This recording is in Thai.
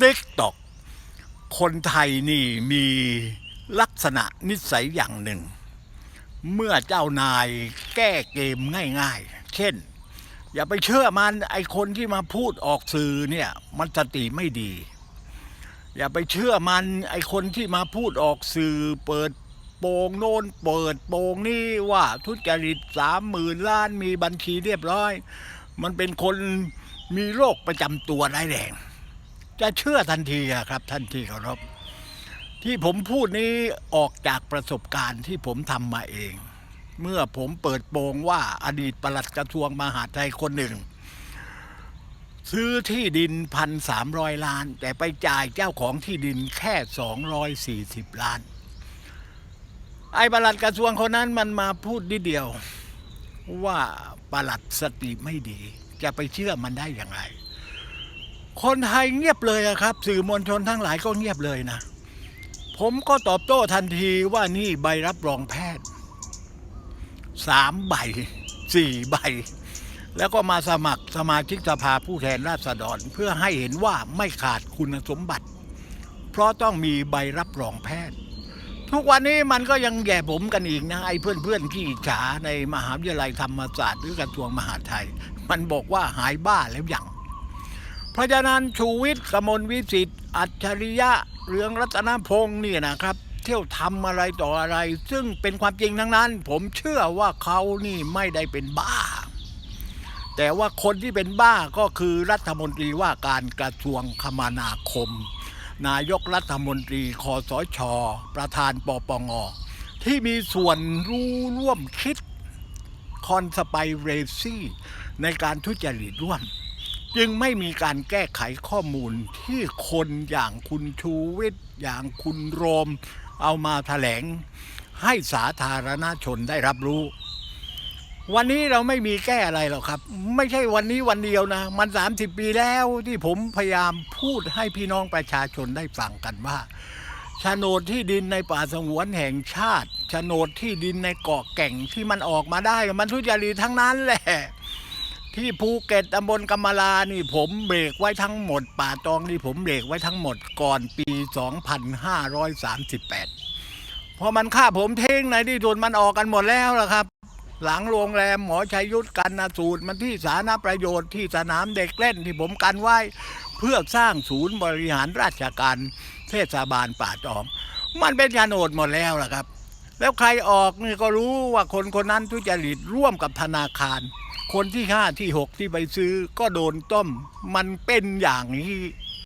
ติ๊กตอกคนไทยนี่มีลักษณะนิสัยอย่างหนึ่ง เมื่อเจ้านายแก้เกมง่ายๆ เช่น อย่าไปเชื่อมันไอคนที่มาพูดออกสื่อเนี่ยมันสติไม่ดี อย่าไปเชื่อมันไอคนที่มาพูดออกสื่อเปิดโปงโน่นเปิดโปงนี่ว่าทุจริตสามหมื่นล้านมีบัญชีเรียบร้อย มันเป็นคนมีโรคประจำตัวร้ายแรง จะเชื่อทันทีครับทันทีเคารพที่ผมพูดนี้ออกจากประสบการณ์ที่ผมทำมาเอง เมื่อผมเปิดโปงว่าอดีตปลัดกระทรวงมหาดไทยคนหนึ่ง ซื้อที่ดินพันสามร้อยล้าน แต่ไปจ่ายเจ้าของที่ดินแค่สองร้อยสี่สิบล้าน ไอ้ปลัดกระทรวงคนนั้นมันมาพูดนิดเดียว ว่าปลัดสติไม่ดี จะไปเชื่อมันได้อย่างไร คนไทยเงียบเลยครับ สื่อมวลชนทั้งหลายก็เงียบเลยนะ ผมก็ตอบโต้ทันทีว่านี่ใบรับรองแพทย์สามใบสี่ใบ แล้วก็มาสมัครสมาชิกสภาผู้แทนราษฎร เพื่อให้เห็นว่าไม่ขาดคุณสมบัติ เพราะต้องมีใบรับรองแพทย์ ทุกวันนี้มันก็ยังแย่ผมกันอีกนะ ไอ้เพื่อนเพื่อนๆที่ฉาในมหาวิทยาลัยธรรมศาสตร์หรือกระทรวงมหาดไทย มันบอกว่าหายบ้าแล้วอยัง ราะฉะนั้นชูวิทย์กมลวิสิทธิ์อัจฉริยะเรืองรัตนพงศ์นี่นะครับ เที่ยวทำอะไรต่ออะไร ซึ่งเป็นความจริงทั้งนั้น ผมเชื่อว่าเขานี่ไม่ได้เป็นบ้า แต่ว่าคนที่เป็นบ้าก็คือรัฐมนตรีว่าการกระทรวงคมนาคม นายกรัฐมนตรีคอสช ประธานปปงที่มีส่วนรู้ร่วมคิดคอนสไปเรซี่ในการทุจริตร่วม จึงไม่มีการแก้ไขข้อมูลที่คนอย่างคุณชูวิทย์อย่างคุณโรม เอามาแถลง ให้สาธารณชนได้รับรู้ วันนี้เราไม่มีแก้อะไรหรอกครับ ไม่ใช่วันนี้วันเดียวนะ มัน 30 ปีแล้วที่ผมพยายามพูดให้พี่น้องประชาชนได้ฟังกันว่าโฉนดที่ดินในป่าสงวนแห่งชาติโฉนดที่ดินในเกาะแก่งที่มันออกมาได้ มันทุจริตทั้งนั้นแหละ ที่ภูเก็ตตำบลกำมะลานี่ผมเบรกไว้ทั้งหมด ป่าตองนี่ผมเบรกไว้ทั้งหมดก่อนปี 2538 พอมันฆ่าผมเทิ้งในที่สุดมันออกกันหมดแล้วล่ะครับ หลังโรงแรมหมอชัยยุทธกันนาสูตรมันที่สาธารณประโยชน์ที่สนามเด็กเล่นที่ผมกันไว้ เพื่อสร้างศูนย์บริหารราชการเทศบาลป่าตอง มันเป็นโฉนดหมดแล้วล่ะครับ แล้วใครออกนี่ก็รู้ว่าคนคนนั้นทุจริตร่วมกับธนาคาร คนที่ห้าที่หกที่ไปซื้อก็โดนต้ม มันเป็นอย่างนี้